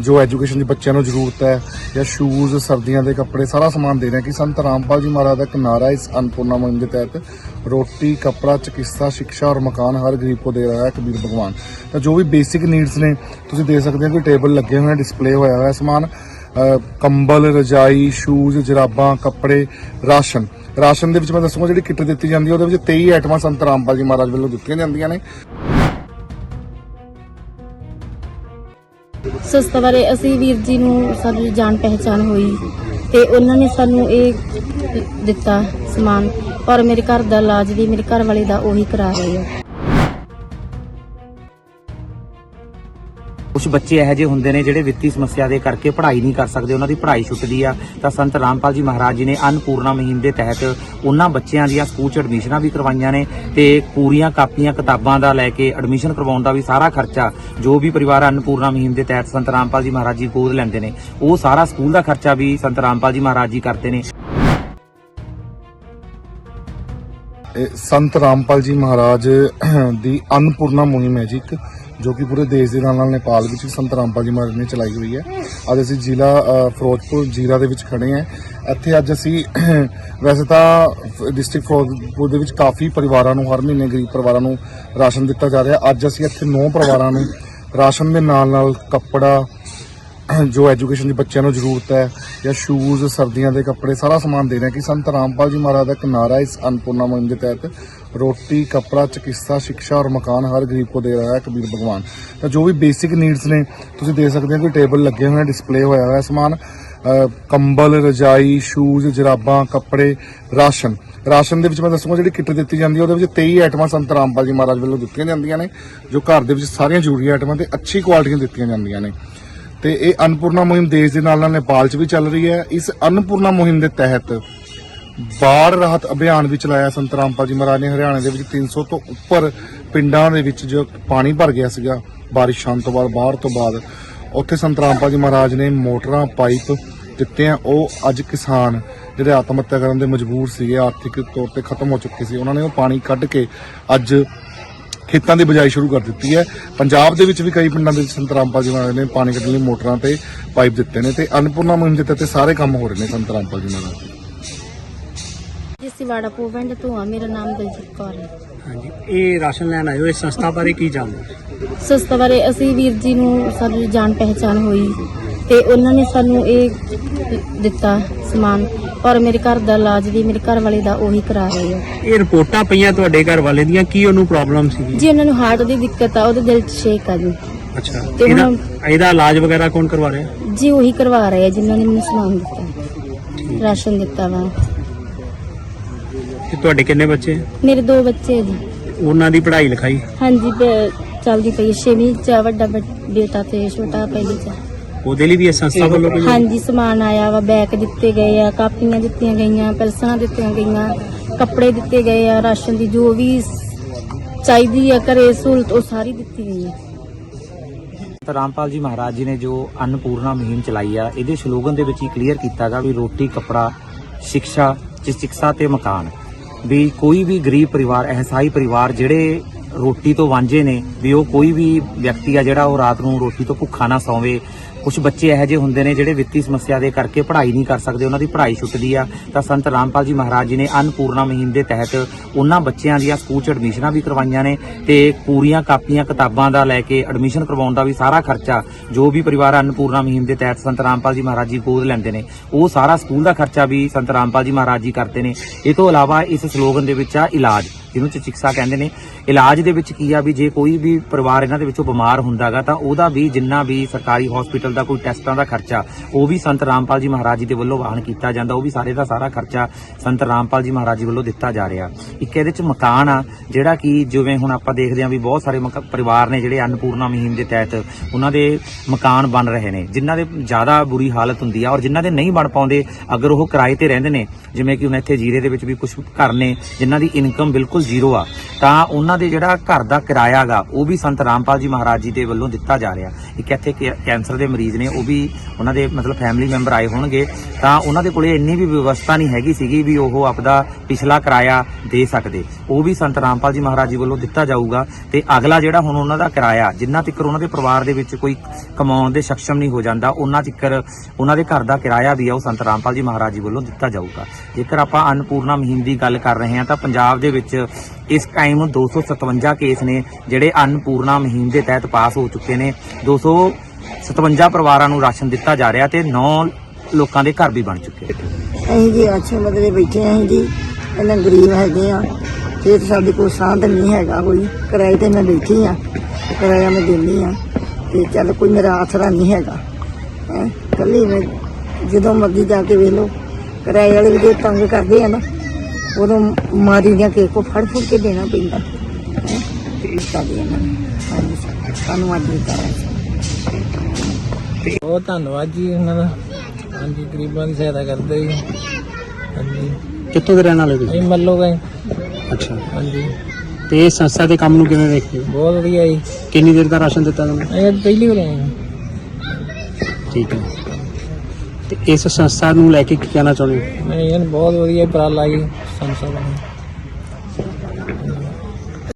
ਜੋ ਐਜੂਕੇਸ਼ਨ ਦੀ ਬੱਚਿਆਂ ਨੂੰ ਜ਼ਰੂਰਤ ਹੈ ਜਾਂ ਸ਼ੂਜ਼ ਸਰਦੀਆਂ ਦੇ ਕੱਪੜੇ, ਸਾਰਾ ਸਮਾਨ ਦੇ ਰਹੇ ਕਿ ਸੰਤ ਰਾਮਪਾਲ ਜੀ ਮਹਾਰਾਜ ਦਾ ਕਿਨਾਰਾ ਨਾਰਾ ਇਸ ਅਨਪੂਰਨਾ ਮੁਹਿੰਮ ਦੇ ਤਹਿਤ, ਰੋਟੀ, ਕੱਪੜਾ, ਚਿਕਿਤਸਾ ਸਿੱਖਿਆ ਔਰ ਮਕਾਨ ਹਰ ਗਰੀਬ ਕੋ ਦੇ ਰਿਹਾ ਹੈ ਕਬੀਰ ਭਗਵਾਨ। ਤਾਂ ਜੋ ਵੀ ਬੇਸਿਕ ਨੀਡਸ ਨੇ, ਤੁਸੀਂ ਦੇਖ ਸਕਦੇ ਹੋ ਕਿ ਟੇਬਲ ਲੱਗੇ ਹੋਏ ਹਨ ਡਿਸਪਲੇ ਹੋਇਆ ਹੋਇਆ ਸਮਾਨ ਕੰਬਲ, ਰਜਾਈ ਸ਼ੂਜ਼ ਜਰਾਬਾਂ, ਕੱਪੜੇ, ਰਾਸ਼ਨ। ਰਾਸ਼ਨ ਦੇ ਵਿੱਚ ਮੈਂ ਦੱਸੂਗਾ ਜਿਹੜੀ ਕਿੱਟ ਦਿੱਤੀ ਜਾਂਦੀ ਹੈ, ਉਹਦੇ ਵਿੱਚ 23 ਆਈਟਮਾਂ ਸੰਤ ਰਾਮਪਾਲ ਜੀ ਮਹਾਰਾਜ ਵੱਲੋਂ ਦਿੱਤੀਆਂ ਜਾਂਦੀਆਂ ਨੇ। ਸੰਸਥਾ ਬਾਰੇ ਅਸੀਂ ਵੀਰ ਜੀ ਨੂੰ ਸਾਡੀ ਜਾਣ ਪਹਿਚਾਨ ਹੋਈ ਤੇ ਉਹਨਾਂ ਨੇ ਸਾਨੂੰ ਇਹ ਦਿੱਤਾ ਸਮਾਨ ਪਰ ਮੇਰੇ ਘਰ ਦਾ ਇਲਾਜ ਵੀ ਮੇਰੇ ਘਰ ਵਾਲੇ ਦਾ ਉਹੀ ਕਰਾ ਰਹੇ ਆ। ਕੁਝ ਬੱਚੇ ਇਹੋ ਜਿਹੇ ਹੁੰਦੇ ਨੇ ਜਿਹੜੇ ਵਿੱਤੀ ਸਮੱਸਿਆ ਦੇ ਕਰਕੇ ਪੜ੍ਹਾਈ ਨਹੀਂ ਕਰ ਸਕਦੇ, ਉਹਨਾਂ ਦੀ ਪੜ੍ਹਾਈ ਛੁੱਟਦੀ ਆ। ਤਾਂ ਸੰਤ ਰਾਮਪਾਲ ਜੀ ਮਹਾਰਾਜ ਜੀ ਨੇ ਅਨਪੂਰਨਾ ਮੁਹਿੰਮ ਦੇ ਤਹਿਤ ਉਹਨਾਂ ਬੱਚਿਆਂ ਦੀਆਂ ਸਕੂਲ 'ਚ ਐਡਮਿਸ਼ਨਾਂ ਵੀ ਕਰਵਾਈਆਂ ਨੇ ਤੇ ਪੂਰੀਆਂ ਕਾਪੀਆਂ ਕਿਤਾਬਾਂ ਦਾ ਲੈ ਕੇ ਐਡਮਿਸ਼ਨ ਕਰਵਾਉਣ ਦਾ ਵੀ ਸਾਰਾ ਖਰਚਾ ਜੋ ਵੀ ਪਰਿਵਾਰ ਅਨਪੂਰਨਾ ਮੁਹਿੰਮ ਦੇ ਤਹਿਤ ਸੰਤ ਰਾਮਪਾਲ ਜੀ ਮਹਾਰਾਜ ਜੀ ਗੋਦ ਲੈਂਦੇ ਨੇ, ਉਹ ਸਾਰਾ ਸਕੂਲ ਦਾ ਖਰਚਾ ਵੀ ਸੰਤ ਰਾਮਪਾਲ ਜੀ ਮਹਾਰਾਜ ਜੀ ਕਰਦੇ ਨੇ। ਸੰਤ ਰਾਮਪਾਲ ਜੀ ਮਹਾਰਾਜ ਦੀ ਅਨਪੂਰਨਾ ਮੁਹਿੰਮ ਹੈ ਜੀ ਇੱਕ। ਜੋ ਕਿ ਪੂਰੇ ਦੇਸ਼ ਦੇ ਨਾਲ ਨਾਲ ਨੇਪਾਲ ਵਿੱਚ ਸੰਤ ਰਾਮਪਾਲ ਜੀ ਮਹਾਰਾਜ ਨੇ ਚਲਾਈ ਹੋਈ ਹੈ। ਅੱਜ ਅਸੀਂ ਜ਼ਿਲ੍ਹਾ ਫਿਰੋਜ਼ਪੁਰ ਜੀਰਾ ਦੇ ਵਿੱਚ ਖੜੇ ਹਾਂ। ਇੱਥੇ ਅੱਜ ਅਸੀਂ ਵੈਸੇ ਤਾਂ ਡਿਸਟ੍ਰਿਕਟ ਫਿਰੋਜ਼ਪੁਰ ਦੇ ਵਿੱਚ ਕਾਫੀ ਪਰਿਵਾਰਾਂ ਨੂੰ, ਹਰ ਮਹੀਨੇ ਗਰੀਬ ਪਰਿਵਾਰਾਂ ਨੂੰ ਰਾਸ਼ਨ ਦਿੱਤਾ ਜਾ ਰਿਹਾ। ਅੱਜ ਅਸੀਂ ਇੱਥੇ 9 ਪਰਿਵਾਰਾਂ ਨੂੰ ਰਾਸ਼ਨ ਦੇ ਨਾਲ ਨਾਲ ਕੱਪੜਾ ਜੋ ਐਜੂਕੇਸ਼ਨ ਦੀ ਬੱਚਿਆਂ ਨੂੰ ਜ਼ਰੂਰਤ ਹੈ ਜਾਂ ਸ਼ੂਜ਼ ਸਰਦੀਆਂ ਦੇ ਕੱਪੜੇ, ਸਾਰਾ ਸਮਾਨ ਦੇ ਰਹੇ ਕਿ ਸੰਤ ਰਾਮਪਾਲ ਜੀ ਮਹਾਰਾਜ ਦਾ ਇੱਕ ਨਾਰਾ ਇਸ ਅਨਪੂਰਨਾ ਮੁਹਿੰਮ ਦੇ ਤਹਿਤ ਰੋਟੀ, ਕਪੜਾ, ਚਿਕਿਤਸਾ, ਸਿੱਖਿਆ ਔਰ ਮਕਾਨ ਹਰ ਗਰੀਬ ਕੋ ਦੇ ਰਹਾ ਹੈ ਕਬੀਰ ਭਗਵਾਨ। ਤਾਂ ਜੋ ਵੀ ਬੇਸਿਕ ਨੀਡਸ ਨੇ, ਤੁਸੀਂ ਦੇ ਸਕਦੇ ਹੋ ਕਿ ਟੇਬਲ ਲੱਗੇ ਹੋਏ ਹਨ ਡਿਸਪਲੇ ਹੋਇਆ ਹੋਇਆ ਸਮਾਨ ਕੰਬਲ, ਰਜਾਈ ਸ਼ੂਜ਼ ਜਰਾਬਾਂ, ਕੱਪੜੇ, ਰਾਸ਼ਨ। ਰਾਸ਼ਨ ਦੇ ਵਿੱਚ ਮੈਂ ਦੱਸੂਗਾ ਜਿਹੜੀ ਕਿੱਟ ਦਿੱਤੀ ਜਾਂਦੀ ਹੈ, ਉਹਦੇ ਵਿੱਚ 23 ਆਈਟਮਾਂ ਸੰਤ ਰਾਮਪਾਲ ਜੀ ਮਹਾਰਾਜ ਵੱਲੋਂ ਦਿੱਤੀਆਂ ਜਾਂਦੀਆਂ ਨੇ, ਜੋ ਘਰ ਦੇ ਵਿੱਚ ਸਾਰੀਆਂ ਜ਼ਰੂਰੀ ਆਈਟਮਾਂ ਤੇ ਅੱਛੀ ਕੁਆਲਿਟੀਆਂ ਦਿੱਤੀਆਂ ਜਾਂਦੀਆਂ ਨੇ। ਤੇ ਇਹ ਅਨਪੂਰਨਾ ਮੁਹਿੰਮ ਦੇਸ਼ ਦੇ ਨਾਲ ਨਾਲ ਨੇਪਾਲ 'ਚ ਵੀ ਚੱਲ ਰਹੀ ਹੈ। ਇਸ ਅਨਪੂਰਨਾ ਮੁਹਿੰਮ ਦੇ ਤਹਿਤ ਬਾੜ ਰਾਹਤ ਅਭਿਆਨ ਵੀ ਚਲਾਇਆ ਸੰਤ ਰਾਮਪਾਲ ਜੀ ਮਹਾਰਾਜ ਨੇ। ਹਰਿਆਣਾ ਦੇ ਵਿੱਚ 300 ਤੋਂ ਉੱਪਰ ਪਿੰਡਾਂ ਦੇ ਵਿੱਚ ਜੋ ਪਾਣੀ ਭਰ ਗਿਆ ਸੀਗਾ, ਬਾਰਿਸ਼ ਆਉਣ ਤੋਂ ਬਾਅਦ ਬਾਹਰ ਤੋਂ ਬਾਅਦ, ਉੱਥੇ ਸੰਤ ਰਾਮਪਾਲ ਜੀ ਮਹਾਰਾਜ ਨੇ ਮੋਟਰਾਂ, ਪਾਈਪ ਦਿੱਤੇ ਆ ਉਹ ਅੱਜ ਕਿਸਾਨ ਜਿਹੜੇ ਆਤਮ ਹੱਤਿਆ ਕਰਨ ਦੇ ਮਜਬੂਰ ਸੀਗੇ, ਆਰਥਿਕ ਤੌਰ ਤੇ ਖਤਮ ਹੋ ਚੁੱਕੇ ਸੀ। ਉਹਨਾਂ ਨੇ ਉਹ ਪਾਣੀ ਕੱਢ ਕੇ ਅੱਜ ਖੇਤਾਂ ਦੀ ਬਜਾਈ ਸ਼ੁਰੂ ਕਰ ਦਿੱਤੀ ਹੈ। ਪੰਜਾਬ ਦੇ ਵਿੱਚ ਵੀ ਕਈ ਪਿੰਡਾਂ ਦੇ ਵਿੱਚ ਸੰਤ ਰਾਮਪਾਲ ਜੀ ਨੇ ਪਾਣੀ ਕੱਢਣ ਲਈ ਮੋਟਰਾਂ ਤੇ ਪਾਈਪ ਦਿੱਤੇ ਨੇ ਤੇ ਅਨਪੂਰਨਾ ਮੁਹਿੰਮ ਦੇ ਤਹਿਤ ਸਾਰੇ ਕੰਮ ਹੋ ਰਹੇ ਨੇ ਸੰਤ ਰਾਮਪਾਲ ਜੀ ਮਹਾਰਾਜ ਦੇ। ਜੀ ਸਿਵਾੜਾ ਪਿੰਡ ਤੋਂ ਆ ਮੇਰਾ ਨਾਮ ਦਲਜੀਤ ਕੌਰ ਹੈ। ਹਾਂਜੀ ਇਹ ਰਾਸ਼ਨ ਲੈਣ ਆਏ ਹੋ ਇਸ ਸੰਸਥਾ ਬਾਰੇ ਕੀ ਜਾਣਦੇ ਸੰਸਥਾ ਬਾਰੇ ਅਸੀਂ ਵੀਰ ਜੀ ਨੂੰ ਸਾਡੀ ਜਾਣ ਪਹਿਚਾਨ ਹੋਈ ਤੇ ਉਹਨਾਂ ਨੇ ਸਾਨੂੰ ਇਹ ਦਿੱਤਾ ਸਮਾਨ। ਪਰ ਮੇਰੇ ਘਰ ਦਾ ਇਲਾਜ ਵੀ ਮੇਰੇ ਘਰ ਵਾਲੇ ਦਾ ਉਹੀ ਕਰਾ ਰਹੇ ਆ। ਇਹ ਰਿਪੋਰਟਾਂ ਪਈਆਂ ਤੁਹਾਡੇ ਘਰ ਵਾਲੇ ਦੀਆਂ ਕੀ ਉਹਨੂੰ ਪ੍ਰੋਬਲਮ ਸੀਗੀ ਜੀ ਉਹਨਾਂ ਨੂੰ ਹਾਰਟ ਦੀ ਦਿੱਕਤ ਆ ਉਹਦੇ ਦਿਲ 'ਚ ਸ਼ੇਕ ਆ ਜੀ। ਅੱਛਾ। ਤੇ ਇਹਦਾ ਇਲਾਜ ਵਗੈਰਾ ਕੌਣ ਕਰਵਾ ਰਿਹਾ? ਜੀ ਉਹੀ ਕਰਵਾ ਰਹੇ ਆ ਜਿਨ੍ਹਾਂ ਨੇ ਮੈਨੂੰ ਸਮਾਨ ਦਿੱਤਾ। ਰਾਸ਼ਨ ਦਿੱਤਾ ਵਾ। ਤੇ ਤੁਹਾਡੇ ਕਿੰਨੇ ਬੱਚੇ? ਮੇਰੇ ਦੋ ਬੱਚੇ ਆ ਜੀ। ਉਹਨਾਂ ਦੀ ਪੜ੍ਹਾਈ ਲਿਖਾਈ? ਹਾਂਜੀ ਚੱਲਦੀ ਪਈ ਛੇਵੀਂ ਚ ਆ, ਵੱਡਾ ਬੇ- ਬੇਟਾ ਤੇ ਛੋਟਾ ਪਹਿਲੀ ਚ ਆ। ਉਹਦੇ ਲਈ ਵੀ ਇਸ ਸੰਸਥਾ ਵੱਲੋਂ ਕੋਈ ਹਾਂਜੀ ਸਮਾਨ ਆਇਆ ਵਾ ਬੈਗ ਦਿੱਤੇ ਗਏ ਆ ਕਾਪੀਆਂ ਦਿੱਤੀਆਂ ਗਈਆਂ ਪੈਨਸਲਾਂ ਦਿੱਤੀਆਂ ਗਈਆਂ ਕੱਪੜੇ ਦਿੱਤੇ ਗਏ ਆ ਰਾਸ਼ਨ ਦੀ ਜੋ ਵੀ ਚਾਹੀਦੀ ਆ ਘਰੇ ਸਹੂਲਤ ਉਹ ਸਾਰੀ ਦਿੱਤੀ ਗਈ ਹੈ ਤਾਂ ਰਾਮਪਾਲ ਜੀ ਮਹਾਰਾਜ ਜੀ ਨੇ ਜੋ ਅਨਪੂਰਨਾ ਮੁਹਿੰਮ ਚਲਾਈ ਆ ਇਹਦੇ ਸ਼ਲੋਗਨ ਦੇ ਵਿੱਚ ਹੀ ਕਲੀਅਰ ਕੀਤਾਗਾ ਵੀ ਰੋਟੀ ਕੱਪੜਾ ਸਿੱਖਿਆ ਚਿਕਿਤਸਾ ਤੇ ਮਕਾਨ। ਵੀ ਕੋਈ ਵੀ ਗਰੀਬ ਪਰਿਵਾਰ ਅਹਸਾਈ ਪਰਿਵਾਰ ਜਿਹੜੇ ਰੋਟੀ ਤੋਂ ਵਾਂਝੇ ਨੇ ਵੀ ਉਹ ਕੋਈ ਵੀ ਵਿਅਕਤੀ ਆ ਜਿਹੜਾ ਉਹ ਰਾਤ ਨੂੰ ਰੋਟੀ ਤੋਂ ਭੁੱਖਾ ਨਾ ਸੌਵੇ ਕੁਝ ਬੱਚੇ ਇਹੋ ਜਿਹੇ ਹੁੰਦੇ ਨੇ ਜਿਹੜੇ ਵਿੱਤੀ ਸਮੱਸਿਆ ਦੇ ਕਰਕੇ ਪੜ੍ਹਾਈ ਨਹੀਂ ਕਰ ਸਕਦੇ, ਉਹਨਾਂ ਦੀ ਪੜ੍ਹਾਈ ਛੁੱਟਦੀ ਆ। ਤਾਂ ਸੰਤ ਰਾਮਪਾਲ ਜੀ ਮਹਾਰਾਜ ਜੀ ਨੇ ਅਨਪੂਰਨਾ ਮੁਹਿੰਮ ਦੇ ਤਹਿਤ ਉਹਨਾਂ ਬੱਚਿਆਂ ਦੀਆਂ ਸਕੂਲ 'ਚ ਐਡਮਿਸ਼ਨਾਂ ਵੀ ਕਰਵਾਈਆਂ ਨੇ ਤੇ ਪੂਰੀਆਂ ਕਾਪੀਆਂ, ਕਿਤਾਬਾਂ ਦਾ ਲੈ ਕੇ ਐਡਮਿਸ਼ਨ ਕਰਵਾਉਣ ਦਾ ਵੀ ਸਾਰਾ ਖਰਚਾ, ਜੋ ਵੀ ਪਰਿਵਾਰ ਅਨਪੂਰਨਾ ਮੁਹਿੰਮ ਦੇ ਤਹਿਤ ਸੰਤ ਰਾਮਪਾਲ ਜੀ ਮਹਾਰਾਜ ਜੀ ਗੋਦ ਲੈਂਦੇ ਨੇ, ਉਹ ਸਾਰਾ ਸਕੂਲ ਦਾ ਖਰਚਾ ਵੀ ਸੰਤ ਰਾਮਪਾਲ ਜੀ ਮਹਾਰਾਜ ਜੀ ਕਰਦੇ ਨੇ। ਇਹ ਤੋਂ ਇਲਾਵਾ ਇਸ ਸਲੋਗਨ ਦੇ ਵਿੱਚ ਆ ਇਲਾਜ, ਜਿਹਨੂੰ ਚਿਕਿਤਸਾ ਕਹਿੰਦੇ ਨੇ। ਇਲਾਜ ਦੇ ਵਿੱਚ ਕੀ ਆ ਵੀ ਜੇ ਕੋਈ ਵੀ ਪਰਿਵਾਰ ਇਹਨਾਂ ਦੇ ਵਿੱਚੋਂ ਬਿਮਾਰ ਹੁੰਦਾਗਾ ਤਾਂ ਉਹਦਾ ਵੀ ਜਿੰਨਾ ਵੀ ਸਰਕਾਰੀ ਹਸਪੀਟਲ ਦਾ ਕੋਈ ਟੈਸਟਾਂ ਦਾ ਖਰਚਾ, ਉਹ ਵੀ ਸੰਤ ਰਾਮਪਾਲ ਜੀ ਮਹਾਰਾਜ ਜੀ ਦੇ ਵੱਲੋਂ ਵਾਹਨ ਕੀਤਾ ਜਾਂਦਾ, ਉਹ ਵੀ ਸਾਰੇ ਦਾ ਸਾਰਾ ਖਰਚਾ ਸੰਤ ਰਾਮਪਾਲ ਜੀ ਮਹਾਰਾਜ ਜੀ ਵੱਲੋਂ ਦਿੱਤਾ ਜਾ ਰਿਹਾ। ਇੱਕ ਇਹਦੇ ਚ ਮਕਾਨ ਆ, ਜਿਹੜਾ ਕਿ ਜਿਵੇਂ ਹੁਣ ਆਪਾਂ ਦੇਖਦੇ ਹਾਂ ਵੀ ਬਹੁਤ ਸਾਰੇ ਮਕਾ- ਪਰਿਵਾਰ ਨੇ ਜਿਹੜੇ ਅਨਪੂਰਨਾ ਮੁਹਿੰਮ ਦੇ ਤਹਿਤ ਉਹਨਾਂ ਦੇ ਮਕਾਨ ਬਣ ਰਹੇ ਨੇ, ਜਿਨ੍ਹਾਂ ਦੇ ਜ਼ਿਆਦਾ ਬੁਰੀ ਹਾਲਤ ਹੁੰਦੀ ਆ ਔਰ ਜਿਨ੍ਹਾਂ ਦੇ ਨਹੀਂ ਬਣ ਪਾਉਂਦੇ, ਅਗਰ ਉਹ ਕਿਰਾਏ ਤੇ ਰਹਿੰਦੇ ਨੇ, ਜਿਵੇਂ ਕਿ ਹੁਣ ਇੱਥੇ ਜੀਰੇ ਦੇ ਵਿੱਚ ਵੀ ਕੁਝ ਘਰ ਨੇ, ਜਿਨ੍ਹਾਂ ਦੀ ਇਨਕਮ ਬਿਲਕੁਲ ਜ਼ੀਰੋ ਆ, ਤਾਂ ਉਹਨਾਂ ਦੇ ਜਿਹੜਾ ਘਰ ਦਾ ਕਿਰਾਇਆ ਗਾ, ਉਹ ਵੀ ਸੰਤ ਰਾਮਪਾਲ ਜੀ ਮਹਾਰਾਜ ਜੀ ਦੇ ਵੱਲੋਂ ਦਿੱਤਾ ਜਾ ਰਿਹਾ। ਇੱਕ ਇੱਥੇ ਕੈ- ਕੈਂਸਰ ਦੇ ਮਰੀਜ਼ ਨੇ, ਉਹ ਵੀ ਉਹਨਾਂ ਦੇ ਮਤਲਬ ਫੈਮਿਲੀ ਮੈਂਬਰ ਆਏ ਹੋਣਗੇ, ਤਾਂ ਉਹਨਾਂ ਦੇ ਕੋਲੇ ਇੰਨੀ ਵੀ ਵਿਵਸਥਾ ਨਹੀਂ ਹੈਗੀ ਸੀਗੀ ਵੀ ਉਹ ਆਪਦਾ ਪਿਛਲਾ ਕਿਰਾਇਆ ਦੇ ਸਕਦੇ। ਉਹ ਵੀ ਸੰਤ ਰਾਮਪਾਲ ਜੀ ਮਹਾਰਾਜ ਜੀ ਵੱਲੋਂ ਦਿੱਤਾ ਜਾਊਗਾ ਤੇ ਅਗਲਾ ਜਿਹੜਾ ਹੁਣ ਉਹਨਾਂ ਦਾ ਕਿਰਾਇਆ, ਜਿੰਨਾ ਤੱਕ ਉਹਨਾਂ ਦੇ ਪਰਿਵਾਰ ਦੇ ਵਿੱਚ ਕੋਈ ਕਮਾਉਣ ਦੇ ਸક્ષਮ ਨਹੀਂ ਹੋ ਜਾਂਦਾ, ਉਹਨਾਂ ਤੱਕ ਉਹਨਾਂ ਦੇ ਘਰ ਦਾ ਕਿਰਾਇਆ ਵੀ ਆ, ਉਹ ਸੰਤ ਰਾਮਪਾਲ ਜੀ ਮਹਾਰਾਜ ਜੀ ਵੱਲੋਂ ਦਿੱਤਾ ਜਾਊਗਾ। ਜੇਕਰ ਆਪਾਂ ਅਨਪੂਰਨਾ ਮੁਹਿੰਮ ਦੀ ਗੱਲ ਕਰ ਰਹੇ ਹਾਂ, ਤਾਂ ਪੰਜਾਬ ਦੇ ਵਿੱਚ ਇਸ ਟਾਈਮ 257 ਕੇਸ ਨੇ ਜਿਹੜੇ ਅਨਪੂਰਨਾ ਮੁਹਿੰਮ ਦੇ ਤਹਿਤ ਪਾਸ ਹੋ ਚੁੱਕੇ ਨੇ। 257 ਪਰਿਵਾਰਾਂ ਨੂੰ ਰਾਸ਼ਨ ਦਿੱਤਾ ਜਾ ਰਿਹਾ ਤੇ 9 ਲੋਕਾਂ ਦੇ ਘਰ ਵੀ ਬਣ ਚੁੱਕੇ ਅਸੀਂ ਜੀ ਆਸ਼ਰਮ ਦੇ ਬੈਠੇ ਆਂ ਜੀ। ਇਹਨਾਂ ਗਰੀਬ ਹੈਗੇ ਆ ਤੇ ਸਾਡੇ ਕੋਲ ਸਾਧਨ ਨਹੀਂ ਹੈਗਾ ਕੋਈ, ਕਿਰਾਏ ਤੇ ਮੈਂ ਬੈਠੀ ਆ ਕਿਰਾਇਆ ਮੈਂ ਦਿੰਦੀ ਆ ਤੇ ਚੱਲ ਕੋਈ ਮੇਰਾ ਆਸਰਾ ਨਹੀਂ ਹੈਗਾ। ਹੈ? ਕੱਲੀ ਮੈਂ ਜਦੋਂ ਮਰਜ਼ੀ ਜਾ ਕੇ ਵੇਖ ਲਓ। ਕਿਰਾਏ ਵਾਲੇ ਵੀ ਜੇ ਤੰਗ ਕਰਦੇ ਆ ਨਾ ਉਦੋਂ ਮਾਰੀ ਦੀਆਂ ਕੇ ਕੋ ਫੜ ਫੜ ਕੇ ਦੇਣਾ ਪੈਂਦਾ। ਹੈ? ਇਸ ਕਰਦੇ ਇਹਨਾਂ ਨੇ। ਹਾਂਜੀ, ਸਾਨੂੰ ਅੱਜ ਦਿੱਤਾ ਬਹੁਤ ਧੰਨਵਾਦ ਜੀ ਉਹਨਾਂ ਦਾ। ਹਾਂਜੀ ਗਰੀਬਾਂ ਦੀ ਸਹਾਇਤਾ ਕਰਦੇ ਜੀ। ਹਾਂਜੀ। ਕਿੱਥੋਂ ਦੇ ਰਹਿਣ ਵਾਲੇ ਤੁਸੀਂ? ਅਸੀਂ ਮੱਲੋ ਗਏ। ਅੱਛਾ। ਹਾਂਜੀ। ਤੇ ਇਸ ਸੰਸਥਾ ਦੇ ਕੰਮ ਨੂੰ ਕਿਵੇਂ ਦੇਖਦੇ ਹੋ? ਬਹੁਤ ਵਧੀਆ ਜੀ। ਕਿੰਨੀ ਦੇਰ ਦਾ ਰਾਸ਼ਨ ਦਿੱਤਾ ਤੁਹਾਨੂੰ? ਅੱਜ ਪਹਿਲੀ ਵਾਰ ਆਏ ਠੀਕ ਹੈ। ਤੇ ਇਸ ਸੰਸਥਾ ਨੂੰ ਲੈ ਕੇ ਕੀ ਕਹਿਣਾ ਚਾਹੁੰਦੇ ਹੋ? ਨਹੀਂ ਇਹ ਬਹੁਤ ਵਧੀਆ ਉਪਰਾਲਾ ਜੀ ਸੰਸਥਾ ਦਾ।